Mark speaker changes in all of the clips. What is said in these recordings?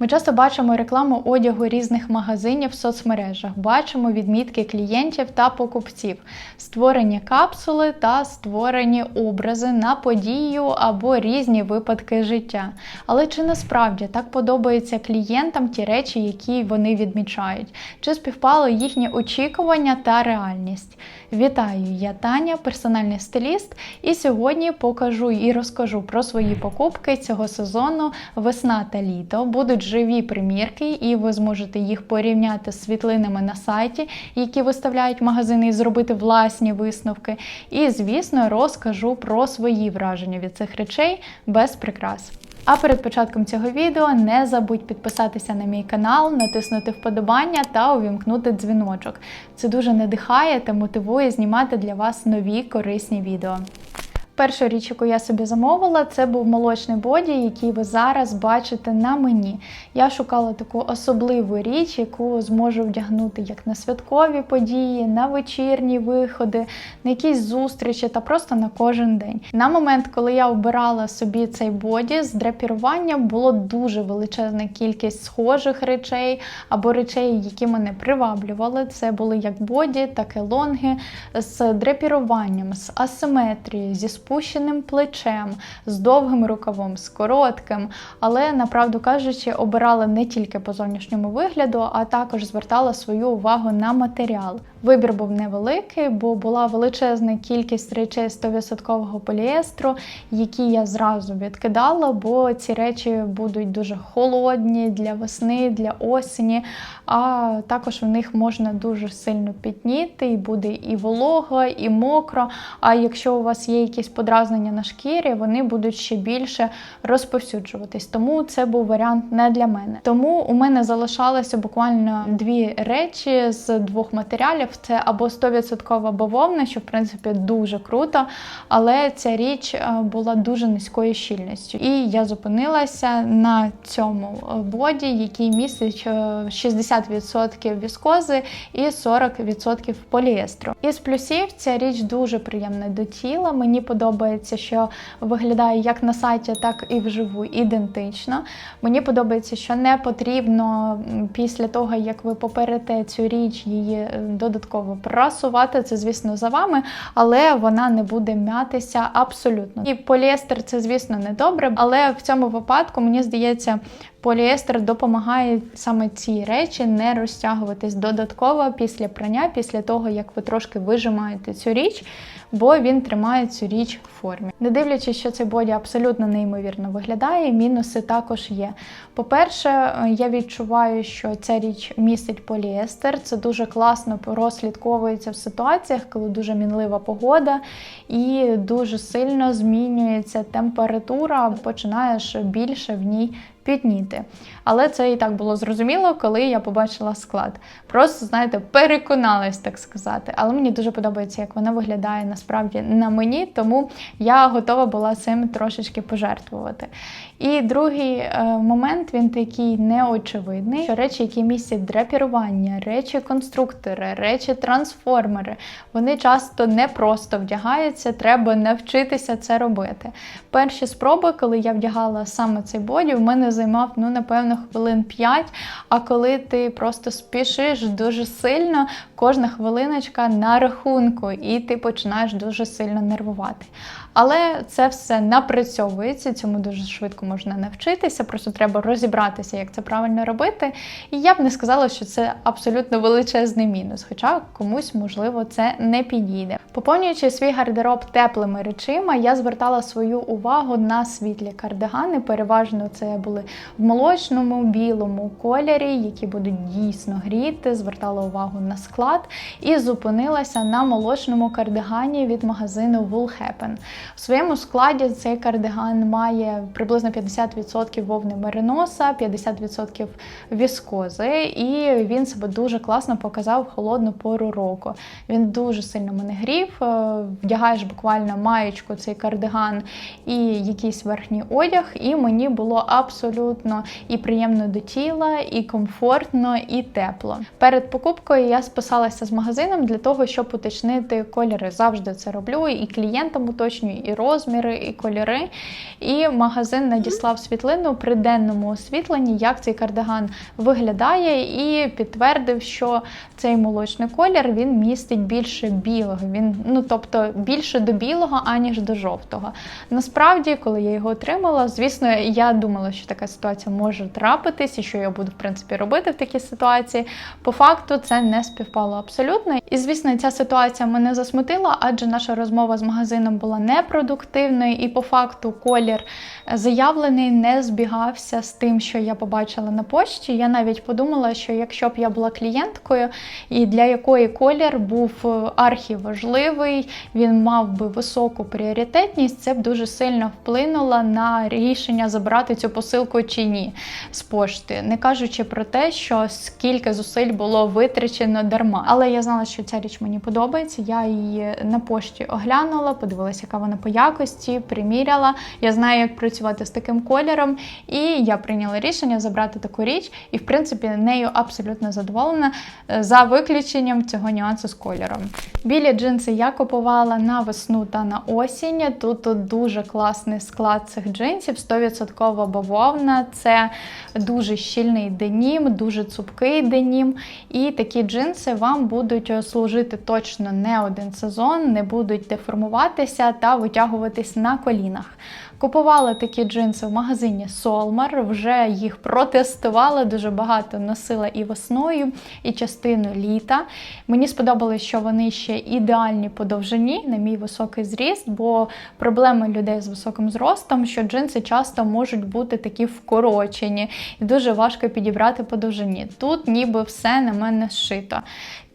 Speaker 1: Ми часто бачимо рекламу одягу різних магазинів в соцмережах, бачимо відмітки клієнтів та покупців, створені капсули та створені образи на подію або різні випадки життя. Але чи насправді так подобаються клієнтам ті речі, які вони відмічають? Чи співпало їхні очікування та реальність? Вітаю, я Таня, персональний стиліст, і сьогодні покажу і розкажу про свої покупки цього сезону весна та літо. Будуть живі примірки, і ви зможете їх порівняти з світлинами на сайті, які виставляють магазини, і зробити власні висновки. І, звісно, розкажу про свої враження від цих речей без прикрас. А перед початком цього відео не забудь підписатися на мій канал, натиснути вподобання та увімкнути дзвіночок. Це дуже надихає та мотивує знімати для вас нові корисні відео. Перша річ, яку я собі замовила, це був молочний боді, який ви зараз бачите на мені. Я шукала таку особливу річ, яку зможу вдягнути як на святкові події, на вечірні виходи, на якісь зустрічі та просто на кожен день. На момент, коли я обирала собі цей боді, з драпіруванням було дуже величезна кількість схожих речей або речей, які мене приваблювали. Це були як боді, так і лонги з драпіруванням, з асиметрією, зі спущеним плечем, з довгим рукавом, з коротким. Але, направду кажучи, обирала не тільки по зовнішньому вигляду, а також звертала свою увагу на матеріал. Вибір був невеликий, бо була величезна кількість речей 100% поліестру, які я зразу відкидала, бо ці речі будуть дуже холодні для весни, для осені, а також в них можна дуже сильно пітніти, і буде і волого, і мокро. А якщо у вас є якісь подразнення на шкірі, вони будуть ще більше розповсюджуватись. Тому це був варіант не для мене. Тому у мене залишалося буквально дві речі з двох матеріалів: це або 100% бавовна, що в принципі дуже круто, але ця річ е, була дуже низькою щільністю. І я зупинилася на цьому боді, який містить е, 60% віскози і 40% поліестру. Із плюсів ця річ дуже приємна до тіла. Мені подобається, що виглядає як на сайті, так і вживу ідентично. Мені подобається, що не потрібно після того, як ви поперете цю річ, її е, додатково прасувати. Це, звісно, за вами, але вона не буде м'ятися абсолютно. І поліестер це, звісно, не добре, але в цьому випадку мені здається. Поліестер допомагає саме ці речі не розтягуватись додатково після прання, після того, як ви трошки вижимаєте цю річ, бо він тримає цю річ в формі. Не дивлячись, що цей боді абсолютно неймовірно виглядає, мінуси також є. По-перше, я відчуваю, що ця річ містить поліестер. Це дуже класно розслідковується в ситуаціях, коли дуже мінлива погода і дуже сильно змінюється температура, починаєш більше в ній підніти. Але це і так було зрозуміло, коли я побачила склад. Просто, знаєте, переконалась, так сказати. Але мені дуже подобається, як вона виглядає насправді на мені, тому я готова була цим трошечки пожертвувати. І другий е, момент він такий неочевидний, що речі, які містять драпірування, речі конструктори, речі трансформери, вони часто не просто вдягаються, треба навчитися це робити. Перші спроби, коли я вдягала саме цей боді, в мене займав, ну, напевно, хвилин 5. А коли ти просто спішиш дуже сильно, кожна хвилиночка на рахунку, і ти починаєш дуже сильно нервувати. Але це все напрацьовується, цьому дуже швидко можна навчитися, просто треба розібратися, як це правильно робити. І я б не сказала, що це абсолютно величезний мінус, хоча комусь, можливо, це не підійде. Поповнюючи свій гардероб теплими речима, я звертала свою увагу на світлі кардигани. Переважно це були в молочному, білому кольорі, які будуть дійсно гріти. Звертала увагу на склад і зупинилася на молочному кардигані від магазину Woolhappen. В своєму складі цей кардиган має приблизно 50% вовни мериноса, 50% віскози, і він себе дуже класно показав в холодну пору року. Він дуже сильно мене грів. Вдягаєш буквально маєчку, цей кардиган і якийсь верхній одяг, і мені було абсолютно і приємно до тіла, і комфортно, і тепло. Перед покупкою я списалася з магазином для того, щоб уточнити кольори. Завжди це роблю і клієнтам уточнюю, і розміри, і кольори. І магазин надіслав світлину при денному освітленні, як цей кардиган виглядає, і підтвердив, що цей молочний колір він містить більше білого. Він, ну тобто більше до білого, аніж до жовтого. Насправді, коли я його отримала, звісно, я думала, що така ситуація може трапитись, і що я буду в принципі робити в такій ситуації. По факту це не співпало абсолютно. І звісно, ця ситуація мене засмутила, адже наша розмова з магазином була непродуктивною, і по факту колір заявлений не збігався з тим, що я побачила на пошті. Я навіть подумала, що якщо б я була клієнткою, і для якої колір був архіважливий, він мав би високу пріоритетність, це б дуже сильно вплинуло на рішення забрати цю посилку чи ні з пошти, не кажучи про те, що скільки зусиль було витрачено дарма. Але я знала, що ця річ мені подобається. Я її на пошті оглянула, подивилася, яка вона по якості, приміряла. Я знаю, як працювати з таким кольором, і я прийняла рішення забрати таку річ, і в принципі нею абсолютно задоволена е, за виключенням цього нюансу з кольором. Білі джинси я купувала на весну та на осінь. Тут, тут дуже класний склад цих джинсів, 100% бавовна. Це дуже щільний денім, дуже цупкий денім. І такі джинси вам будуть служити точно не один сезон, не будуть деформуватися та витягуватись на колінах. Купувала такі джинси в магазині Solmar, вже їх протестувала, дуже багато носила і весною, і частину літа. Мені сподобалось, що вони ще ідеальні по довжині, на мій високий зріст, бо проблема людей з високим зростом, що джинси часто можуть бути такі вкорочені, і дуже важко підібрати по довжині. Тут ніби все на мене зшито.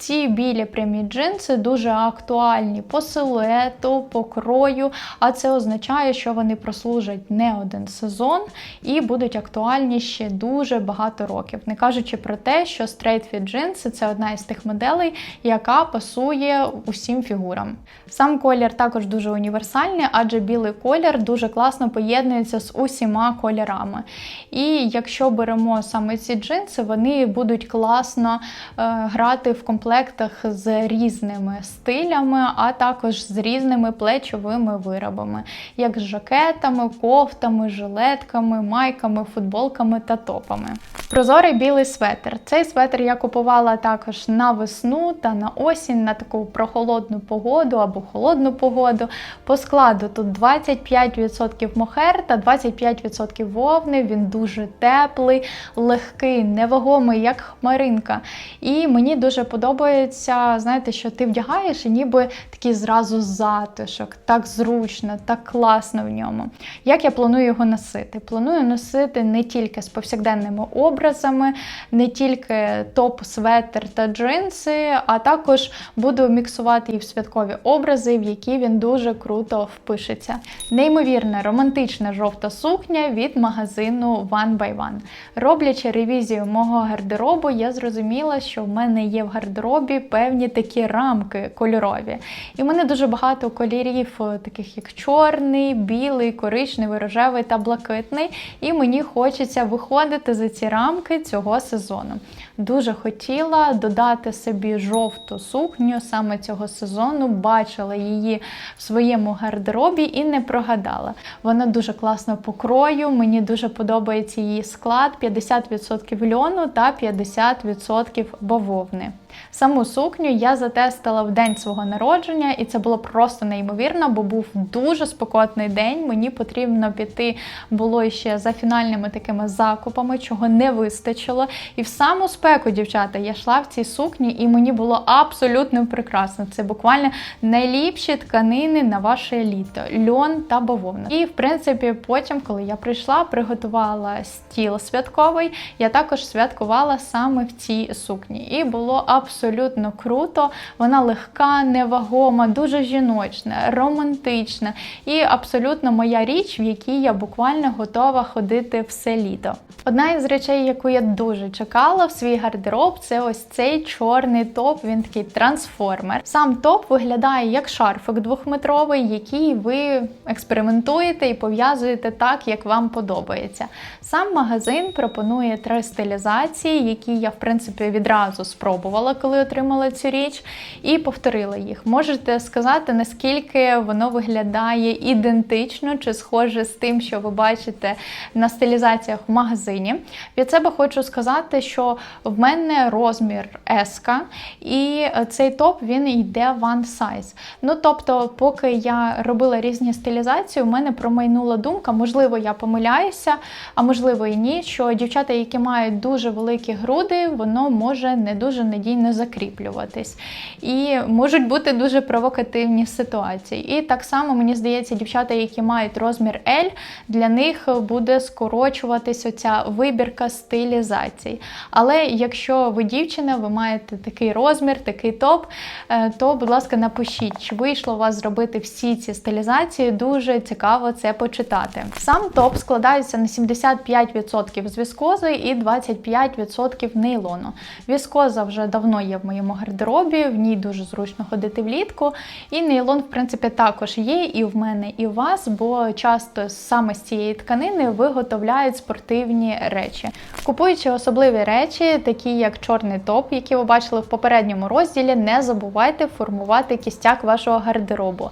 Speaker 1: Ці білі прямі джинси дуже актуальні по силуету, по крою, а це означає, що вони прослужать не один сезон і будуть актуальні ще дуже багато років. Не кажучи про те, що fit джинси це одна із тих моделей, яка пасує усім фігурам. Сам колір також дуже універсальний, адже білий колір дуже класно поєднується з усіма кольорами. І якщо беремо саме ці джинси, вони будуть класно е, грати в комплект комплектах з різними стилями, а також з різними плечовими виробами, як з жакетами, кофтами, жилетками, майками, футболками та топами. Прозорий білий светр. Цей светр я купувала також на весну та на осінь, на таку прохолодну погоду або холодну погоду. По складу тут 25% мохер та 25% вовни. Він дуже теплий, легкий, невагомий, як хмаринка. І мені дуже подобається подобається, знаєте, що ти вдягаєш і ніби такий зразу затишок, так зручно, так класно в ньому. Як я планую його носити? Планую носити не тільки з повсякденними образами, не тільки топ, светр та джинси, а також буду міксувати і в святкові образи, в які він дуже круто впишеться. Неймовірна романтична жовта сукня від магазину One by One. Роблячи ревізію мого гардеробу, я зрозуміла, що в мене є в гардеробі гардеробі певні такі рамки кольорові. І в мене дуже багато кольорів, е, таких як чорний, білий, коричневий, рожевий та блакитний. І мені хочеться виходити за ці рамки цього сезону. Дуже хотіла додати собі жовту сукню саме цього сезону, бачила її в своєму гардеробі і не прогадала. Вона дуже класно по крою, мені дуже подобається її склад: 50% льону та 50% бавовни. Саму сукню я затестила в день свого народження, і це було просто неймовірно, бо був дуже спекотний день. Мені потрібно піти було ще за фінальними такими закупами, чого не вистачило. І в саму спеку, дівчата, я йшла в цій сукні, і мені було абсолютно прекрасно. Це буквально найліпші тканини на ваше літо льон та бавовна. І в принципі, потім, коли я прийшла, приготувала стіл святковий, я також святкувала саме в цій сукні. І було абсолютно абсолютно круто. Вона легка, невагома, дуже жіночна, романтична і абсолютно моя річ, в якій я буквально готова ходити все літо. Одна із речей, яку я дуже чекала в свій гардероб, це ось цей чорний топ. Він такий трансформер. Сам топ виглядає як шарфик двохметровий, який ви експериментуєте і пов'язуєте так, як вам подобається. Сам магазин пропонує три стилізації, які я в принципі відразу спробувала очікувала, коли отримала цю річ, і повторила їх. Можете сказати, наскільки воно виглядає ідентично чи схоже з тим, що ви бачите на стилізаціях в магазині. Від себе хочу сказати, що в мене розмір S, і цей топ він йде one size. Ну тобто, поки я робила різні стилізації, у мене промайнула думка, можливо, я помиляюся, а можливо і ні, що дівчата, які мають дуже великі груди, воно може не дуже надійно закріплюватись. І можуть бути дуже провокативні ситуації. І так само, мені здається, дівчата, які мають розмір L, для них буде скорочуватись оця вибірка стилізацій. Але якщо ви дівчина, ви маєте такий розмір, такий топ, е, то, будь ласка, напишіть, чи вийшло у вас зробити всі ці стилізації. Дуже цікаво це почитати. Сам топ складається на 75% з віскози і 25% нейлону. Віскоза вже давно є в моєму гардеробі, в ній дуже зручно ходити влітку. І нейлон, в принципі, також є і в мене, і у вас, бо часто саме з цієї тканини виготовляють спортивні речі. Купуючи особливі речі, такі як чорний топ, який ви бачили в попередньому розділі, не забувайте формувати кістяк вашого гардеробу.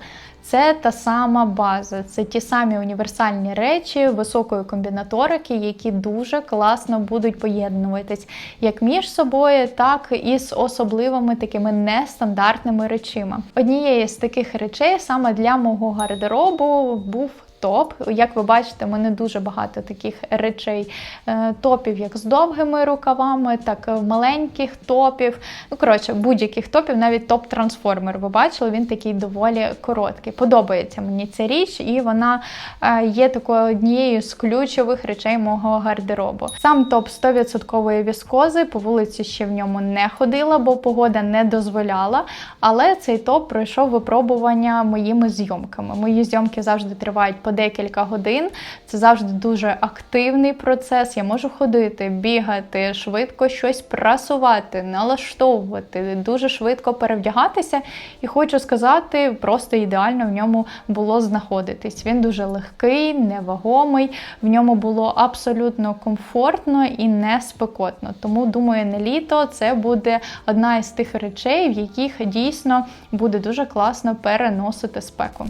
Speaker 1: Це та сама база, це ті самі універсальні речі високої комбінаторики, які дуже класно будуть поєднуватись як між собою, так і з особливими такими нестандартними речима. Однією з таких речей саме для мого гардеробу був топ. Як ви бачите, у мене дуже багато таких речей, е, топів, як з довгими рукавами, так і маленьких топів. Ну, коротше, будь-яких топів, навіть топ-трансформер. Ви бачили, він такий доволі короткий. Подобається мені ця річ, і вона е, є такою однією з ключових речей мого гардеробу. Сам топ 100% віскози, по вулиці ще в ньому не ходила, бо погода не дозволяла. Але цей топ пройшов випробування моїми зйомками. Мої зйомки завжди тривають по декілька годин. Це завжди дуже активний процес. Я можу ходити, бігати, швидко щось прасувати, налаштовувати, дуже швидко перевдягатися. І хочу сказати, просто ідеально в ньому було знаходитись. Він дуже легкий, невагомий, в ньому було абсолютно комфортно і не спекотно. Тому, думаю, на літо це буде одна із тих речей, в яких дійсно буде дуже класно переносити спеку.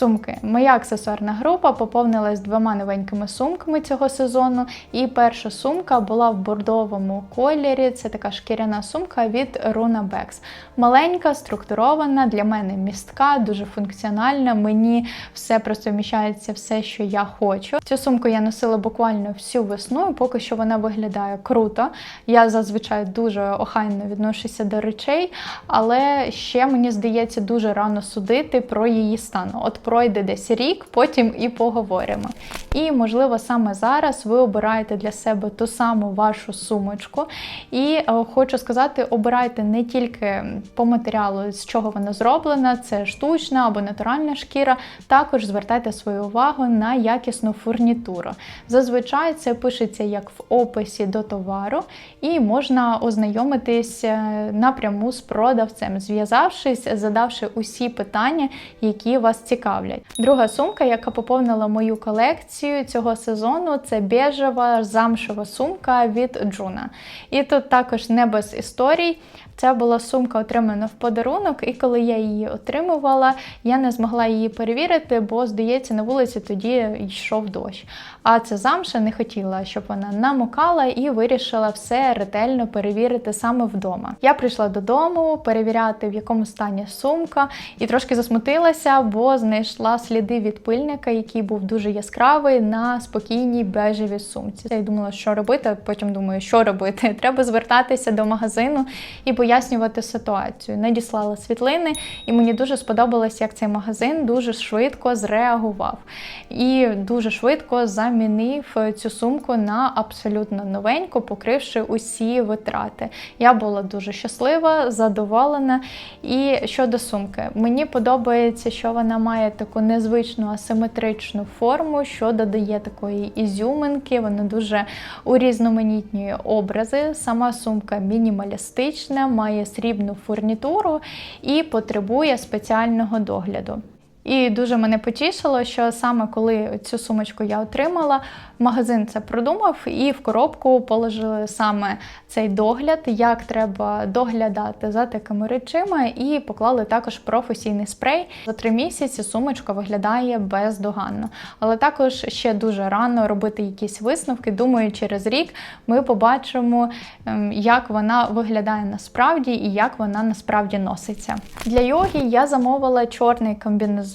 Speaker 1: Сумки. Моя аксесуарна група поповнилась двома новенькими сумками цього сезону. І перша сумка була в бордовому кольорі. Це така шкіряна сумка від Runa Bags. Маленька, структурована, для мене містка, дуже функціональна. Мені все просто вміщається, все, що я хочу. Цю сумку я носила буквально всю весну, і поки що вона виглядає круто. Я зазвичай дуже охайно відношуся до речей, але ще мені здається дуже рано судити про її стан. От пройде десь рік, потім і поговоримо. І, можливо, саме зараз ви обираєте для себе ту саму вашу сумочку. І е, хочу сказати, обирайте не тільки по матеріалу, з чого вона зроблена, це штучна або натуральна шкіра. Також звертайте свою увагу на якісну фурнітуру. Зазвичай це пишеться як в описі до товару, і можна ознайомитись е, напряму з продавцем, зв'язавшись, задавши усі питання, які вас цікавлять цікавлять. Друга сумка, яка поповнила мою колекцію цього сезону, це біжева замшева сумка від Джуна. І тут також не без історій. Це була сумка отримана в подарунок, і коли я її отримувала, я не змогла її перевірити, бо, здається, на вулиці тоді йшов дощ. А ця замша не хотіла, щоб вона намокала, і вирішила все ретельно перевірити саме вдома. Я прийшла додому перевіряти, в якому стані сумка, і трошки засмутилася, бо знайшла сліди від пильника, який був дуже яскравий на спокійній бежевій сумці. Я думала, що робити. Потім думаю, що робити. Треба звертатися до магазину і пояснювати ситуацію. Надіслала світлини, і мені дуже сподобалось, як цей магазин дуже швидко зреагував і дуже швидко замінив цю сумку на абсолютно новеньку, покривши усі витрати. Я була дуже щаслива, задоволена. І щодо сумки, мені подобається, що вона має таку незвичну асиметричну форму, що додає такої ізюминки, вона дуже урізноманітнює образи. Сама сумка мінімалістична має срібну фурнітуру і потребує спеціального догляду. І дуже мене потішило, що саме коли цю сумочку я отримала, магазин це продумав і в коробку положили саме цей догляд, як треба доглядати за такими речами, і поклали також професійний спрей. За три місяці сумочка виглядає бездоганно. Але також ще дуже рано робити якісь висновки. Думаю, через рік ми побачимо, ем, як вона виглядає насправді і як вона насправді носиться. Для йоги я замовила чорний комбінезон,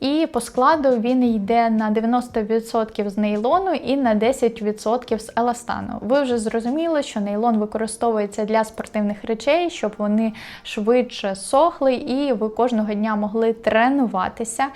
Speaker 1: і по складу він йде на 90% з нейлону і на 10% з еластану. Ви вже зрозуміли, що нейлон використовується для спортивних речей, щоб вони швидше сохли і ви кожного дня могли тренуватися.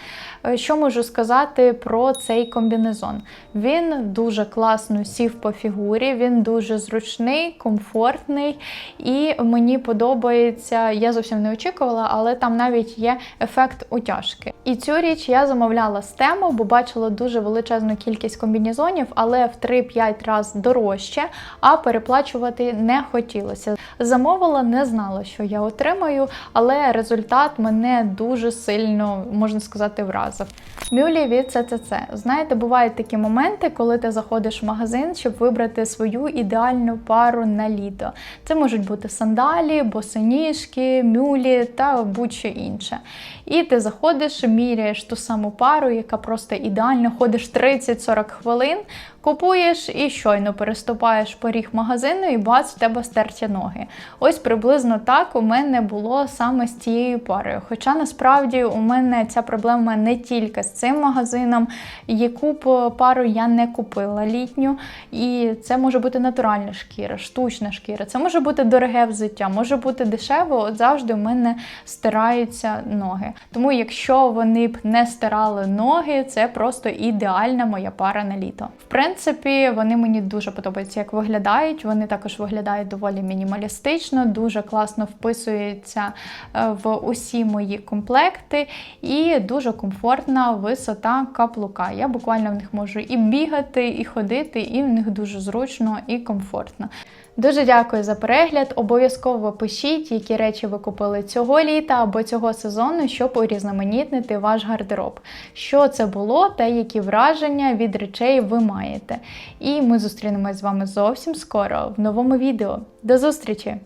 Speaker 1: Е, Що можу сказати про цей комбінезон? Він дуже класно сів по фігурі, він дуже зручний, комфортний і мені подобається. Я зовсім не очікувала, але там навіть є ефект утяжки. І цю річ я замовляла з тему, бо бачила дуже величезну кількість комбінезонів, але в 3-5 разів дорожче, а переплачувати не хотілося. Замовила, не знала, що я отримаю, але результат мене дуже сильно, можна сказати, вразив. Мюлі від ЦЦЦ. Знаєте, бувають такі моменти, коли ти заходиш в магазин, щоб вибрати свою ідеальну пару на літо. Це можуть бути сандалі, босоніжки, мюлі та будь-що інше. І ти заходиш, міряєш ту саму пару, яка просто ідеально ходиш 30-40 хвилин, купуєш і щойно переступаєш поріг магазину, і бац, в тебе стерті ноги. Ось приблизно так у мене було саме з цією парою. Хоча насправді у мене ця проблема не тільки з цим магазином, яку б пару я не купила літню. І це може бути натуральна шкіра, штучна шкіра, це може бути дороге взуття, може бути дешево. От завжди у мене стираються ноги. Тому, якщо вони б не стирали ноги, це просто ідеальна моя пара на літо. В принципі, вони мені дуже подобаються, як виглядають. Вони також виглядають доволі мінімалістично, дуже класно вписуються е, в усі мої комплекти і дуже комфортна висота каплука. Я буквально в них можу і бігати, і ходити, і в них дуже зручно і комфортно. Дуже дякую за перегляд. Обов'язково пишіть, які речі ви купили цього літа або цього сезону, щоб урізноманітнити ваш гардероб. Що це було та які враження від речей ви маєте. І ми зустрінемось з вами зовсім скоро в новому відео. До зустрічі!